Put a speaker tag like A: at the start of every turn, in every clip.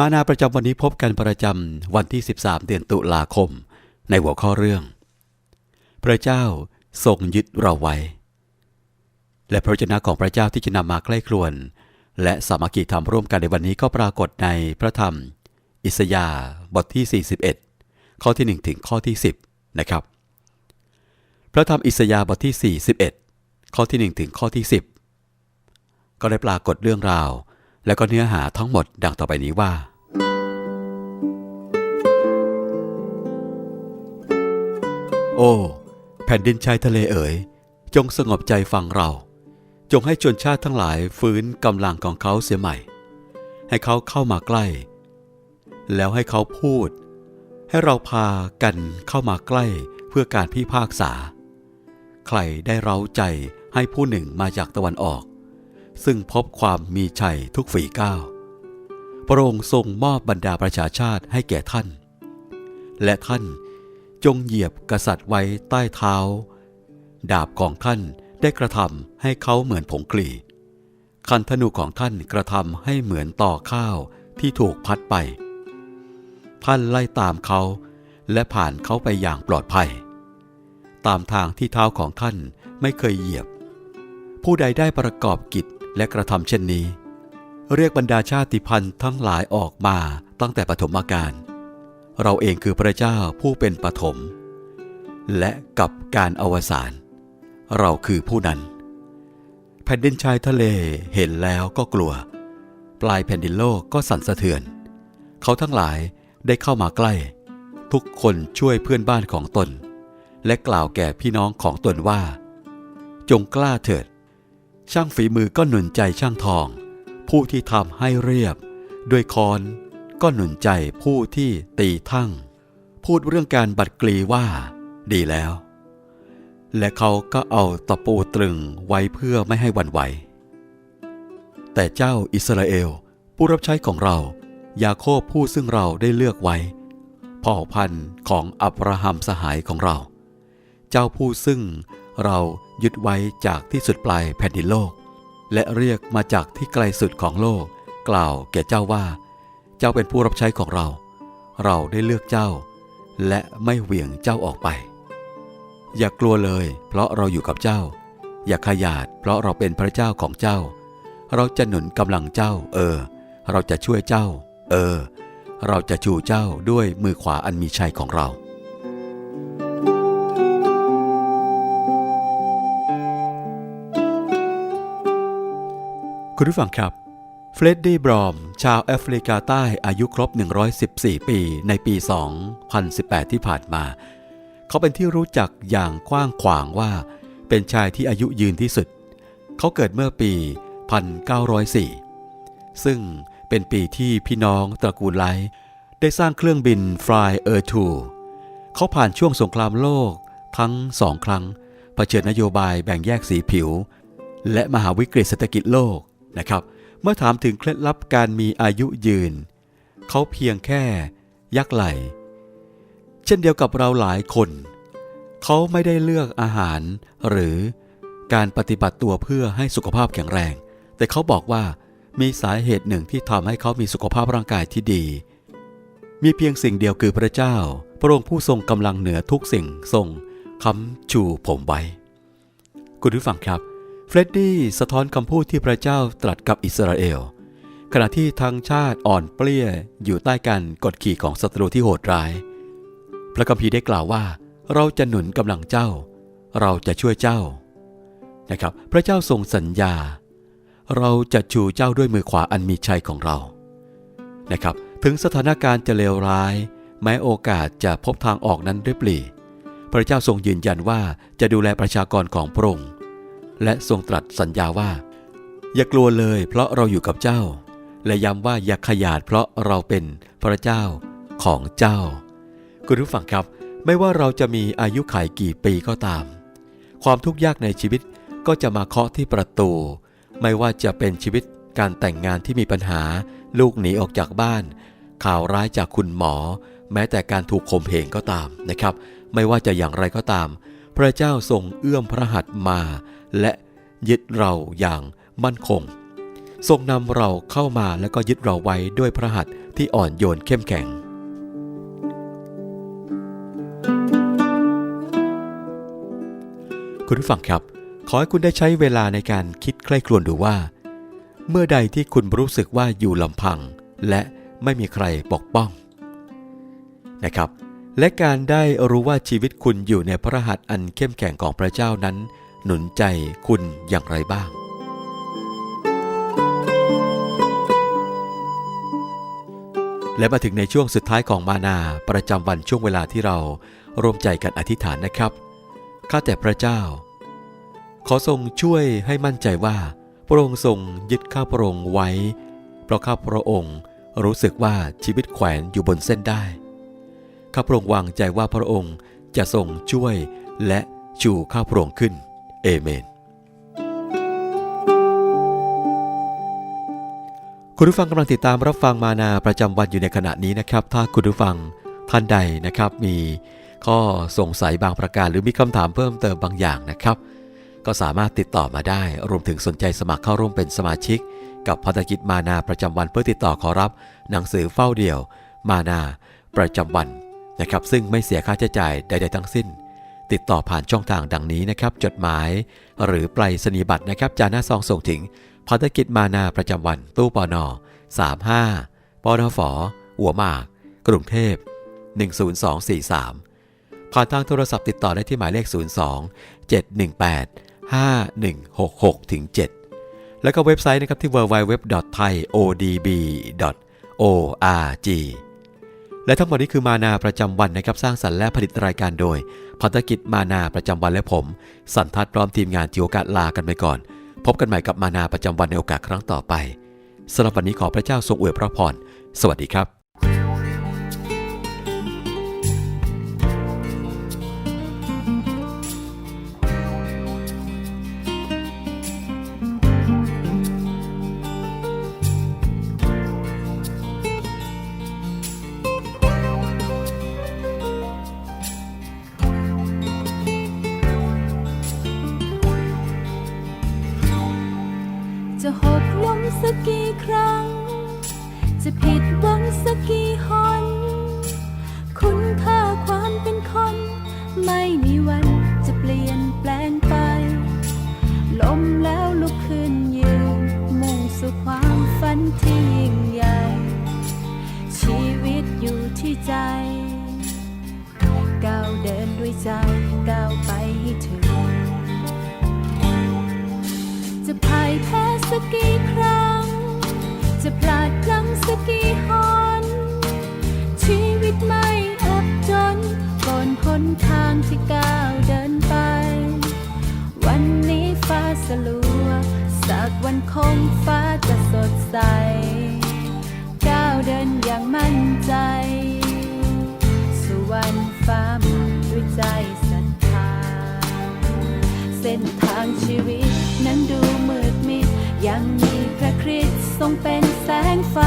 A: มานาประจำวันนี้พบกันประจำวันที่ 13 เดือนตุลาคม ในหัวข้อเรื่อง พระเจ้าทรงยึดเราไว้ และพระเจ้าของพระเจ้าที่จะนำมาใกล้ครวน และสามัคคีธรรมร่วมกันในวันนี้ก็ปรากฏในพระธรรม อิสยาห์บทที่ 41 ข้อที่ 1 ถึงข้อที่ 10 นะครับ พระธรรมอิสยาห์บทที่ 41 ข้อที่ 1 ถึงข้อที่ 10 ก็ได้ปรากฏเรื่องราว และก็เนื้อหาทั้งหมดดังต่อไปนี้ว่า โอ้ แผ่นดินชายทะเลเอ๋ย จงสงบใจฟังเรา จงให้ชนชาติทั้งหลายฟื้นกำลังของเขาเสียใหม่ ให้เขาเข้ามาใกล้ แล้วให้เขาพูด ให้เราพากันเข้ามาใกล้เพื่อการพิพากษา ใครได้เร้าใจให้ผู้หนึ่งมาจากตะวันออก ซึ่งพบความมีชัยทุกฝีก้าวพระองค์ทรงมอบบรรดาประชาชาติให้แก่ท่าน และท่านจงเหยียบกษัตริย์ไว้ใต้เท้า ดาบของท่านได้กระทำให้เขาเหมือนผงกลีคันธนูของท่านกระทำให้เหมือนต่อข้าวที่ถูกพัดไป ท่านไล่ตามเขาและผ่านเขาไปอย่างปลอดภัย ตามทางที่เท้าของท่านไม่เคยเหยียบ ผู้ใดได้ประกอบกิจ และกระทำเช่นนี้ เรียกบรรดาชาติพันธุ์ทั้งหลายออกมาตั้งแต่ปฐมกาลเราเองคือพระเจ้าผู้เป็นปฐมและกับการอวสานเราคือผู้นั้น แผ่นดินชายทะเลเห็นแล้วก็กลัว ปลายแผ่นดินโลกก็สั่นสะเทือน เขาทั้งหลายได้เข้ามาใกล้ ทุกคนช่วยเพื่อนบ้านของตน และกล่าวแก่พี่น้องของตนว่า จงกล้าเถิด ช่างฝีมือก็หนุนใจช่างทอง ผู้ที่ทำให้เรียบ ด้วยคอนก็หนุนใจผู้ที่ตีทั่งพูดเรื่องการบัดกลีว่า ดีแล้ว และเขาก็เอาตะปูตรึงไว้เพื่อไม่ให้วันไหว แต่เจ้าอิสราเอลผู้รับใช้ของเรา ยาโคบผู้ซึ่งเราได้เลือกไว้เผ่าพันธุ์ของอับราฮัมสหายของเรา เจ้าผู้ซึ่ง เรายึดไว้จากที่สุดปลายแผ่นดินโลก และเรียกมาจากที่ไกลสุดของโลก กล่าวแก่เจ้าว่า เจ้าเป็นผู้รับใช้ของเรา เราได้เลือกเจ้า และไม่เหวี่ยงเจ้าออกไป อย่ากกลัวเลย เพราะเราอยู่กับเจ้า อย่าขยาด เพราะเราเป็นพระเจ้าของเจ้า เราจะหนุนกำลังเจ้า เออ เราจะช่วยเจ้า เออ เราจะชูเจ้าด้วยมือขวาอันมีชัยของเรา คุณผู้ฟังครับ เฟรดดี้บรอม ชาวแอฟริกาใต้อายุครบ 114 ปีในปี 2018 ที่ผ่านมา เขาเป็นที่รู้จักอย่างกว้างขวางว่า เป็นชายที่อายุยืนที่สุด เขาเกิดเมื่อปี 1904 ซึ่งเป็นปีที่พี่น้องตระกูลไลได้สร้างเครื่องบิน Fly Air 2เขาผ่านช่วงสงครามโลกทั้งสองครั้งเผชิญนโยบายแบ่งแยกสีผิว และมหาวิกฤตเศรษฐกิจโลก นะครับ เมื่อถามถึงเคล็ดลับการมีอายุยืน เขาเพียงแค่ยักไหล เช่นเดียวกับเราหลายคน เขาไม่ได้เลือกอาหาร หรือการปฏิบัติตัวเพื่อให้สุขภาพแข็งแรง แต่เขาบอกว่ามีสาเหตุหนึ่งที่ทำให้เขามีสุขภาพร่างกายที่ดี มีเพียงสิ่งเดียวคือพระเจ้า พระองค์ผู้ทรงกำลังเหนือทุกสิ่งทรงค้ำชูผมไว้ คุณผู้ฟังครับ เฟรดดี้สะท้อนคำพูดที่พระเจ้าตรัสกับอิสราเอล ขณะที่ทั้งชาติอ่อนเปลี้ยอยู่ใต้การกดขี่ของศัตรูที่โหดร้าย พระคัมภีร์ได้กล่าวว่า เราจะหนุนกำลังเจ้า เราจะช่วยเจ้านะครับ พระเจ้าทรงสัญญา เราจะชูเจ้าด้วยมือขวาอันมีชัยของเรานะครับ ถึงสถานการณ์จะเลวร้าย แม้โอกาสจะพบทางออกนั้นด้วยปลีพระเจ้าทรงยืนยันว่าจะดูแลประชากรของพระองค์ และทรงตรัสสัญญาว่า อย่ากลัวเลยเพราะเราอยู่กับเจ้า และย้ำว่าอย่าขยาดเพราะเราเป็นพระเจ้าของเจ้า คุณผู้ฟังครับ ไม่ว่าเราจะมีอายุขัยกี่ปีก็ตาม ความทุกข์ยากในชีวิตก็จะมาเคาะที่ประตู ไม่ว่าจะเป็นชีวิตการแต่งงานที่มีปัญหา ลูกหนีออกจากบ้าน ข่าวร้ายจากคุณหมอ แม้แต่การถูกข่มเหงก็ตามนะครับ ไม่ว่าจะอย่างไรก็ตาม พระเจ้าทรงเอื้อมพระหัตถ์มา และยึดเราอย่างมั่นคง ทรงนำเราเข้ามาแล้วก็ยึดเราไว้ด้วยพระหัตถ์ที่อ่อนโยนเข้มแข็ง คุณผู้ฟังครับ ขอให้คุณได้ใช้เวลาในการคิดใคร่ครวญดูว่า เมื่อใดที่คุณรู้สึกว่าอยู่ลำพัง และไม่มีใครปกป้องนะครับ และการได้รู้ว่าชีวิตคุณอยู่ในพระหัตถ์อันเข้มแข็งของพระเจ้านั้น หนุนใจคุณอย่างไรบ้าง และมาถึงในช่วงสุดท้ายของมานาประจำวันช่วงเวลาที่เราร่วมใจกันอธิษฐานนะครับ ข้าแต่พระเจ้า ขอทรงช่วยให้มั่นใจว่า พระองค์ทรงยึดข้าพระองค์ไว้ เพราะข้าพระองค์รู้สึกว่าชีวิตแขวนอยู่บนเส้นได้ ข้าพระองค์วางใจว่าพระองค์จะทรงช่วยและชูข้าพระองค์ขึ้น เอเมน คุณผู้ฟังกำลังติดตามรับฟังมานาประจำวันอยู่ในขณะนี้นะครับ ถ้าคุณผู้ฟังท่านใดนะครับ มีข้อสงสัยบางประการหรือมีคำถามเพิ่มเติมบางอย่างนะครับ ก็สามารถติดต่อมาได้ รวมถึงสนใจสมัครเข้าร่วมเป็นสมาชิก กับพัฒกิจมานาประจำวันเพื่อติดต่อขอรับ หนังสือเฝ้าเดี่ยว มานาประจำวัน นะครับ ซึ่งไม่เสียค่าใช้จ่ายใด ๆ ทั้งสิ้น ติดต่อผ่านช่องทางดังนี้นะครับ จดหมาย หรือไปรษณียบัตรนะครับจานหน้าซองส่งถึงพัฒกิจมานาประจำวันตู้ปอนอ35ปอนอฝอหัวหมาก กรุงเทพ 10243 ผ่านทางโทรศัพท์ติดต่อได้ที่หมายเลข 02 718 5166ถึง7แล้วก็เว็บไซต์นะครับที่ www.thaiodb.org และทั้งหมดนี้คือมานาประจำวันนะครับสร้างสรรค์และผลิตรายการโดยพันธกิจมานาประจำวันและผม สันทัดพร้อมทีมงานที่โอกาสลากันไปก่อน พบกันใหม่กับมานาประจำวันในโอกาสครั้งต่อไปสำหรับวันนี้ขอพระเจ้าทรงอวยพระพรสวัสดีครับ
B: หวังสักกี่หนคุณค่าความเป็นคน ไม่มีวันจะเปลี่ยนแปลงไป ล้มแล้วลุกขึ้นยืน มุ่งสู่ความฝันที่ยิ่งใหญ่ ชีวิตอยู่ที่ใจ ก้าวเดินด้วยใจ ทางที่ก้าวเดินไป วันนี้ฟ้าสลัว สักวันคงฟ้าจะสดใส ก้าวเดินอย่างมั่นใจสู่วันฟ้ามืดด้วยใจศรัทธา เส้นทางชีวิตนั้นดูมืดมิด ยังมีพระคริสต์ทรงเป็นแสงไฟ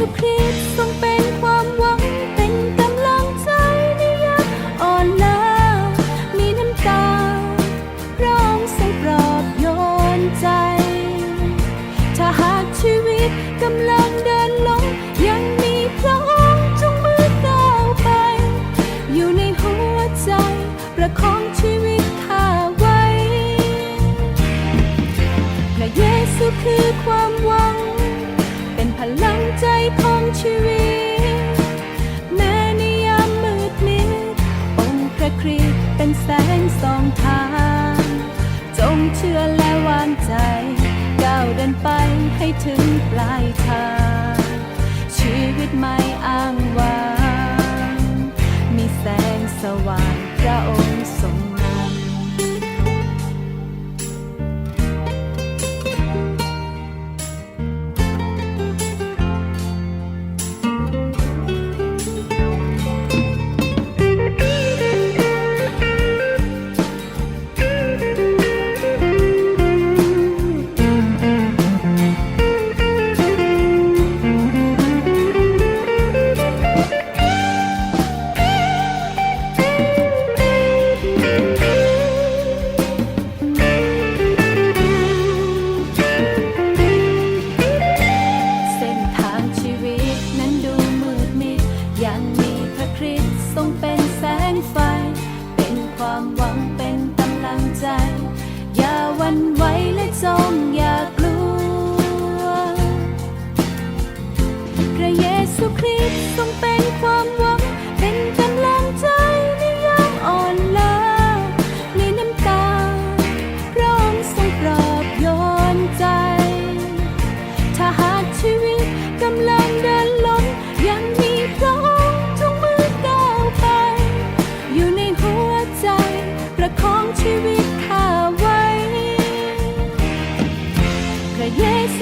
B: ร ให้ถึงปลายทางชีวิตไม่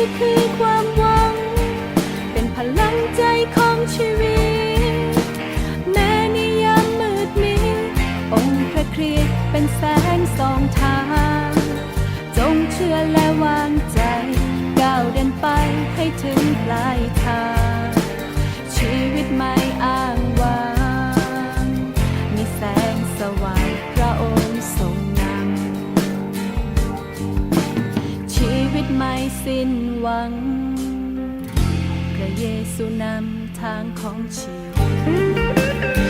B: จะคือความหวังายสิ้นหวัง พระเยซูนำทางของชีวิต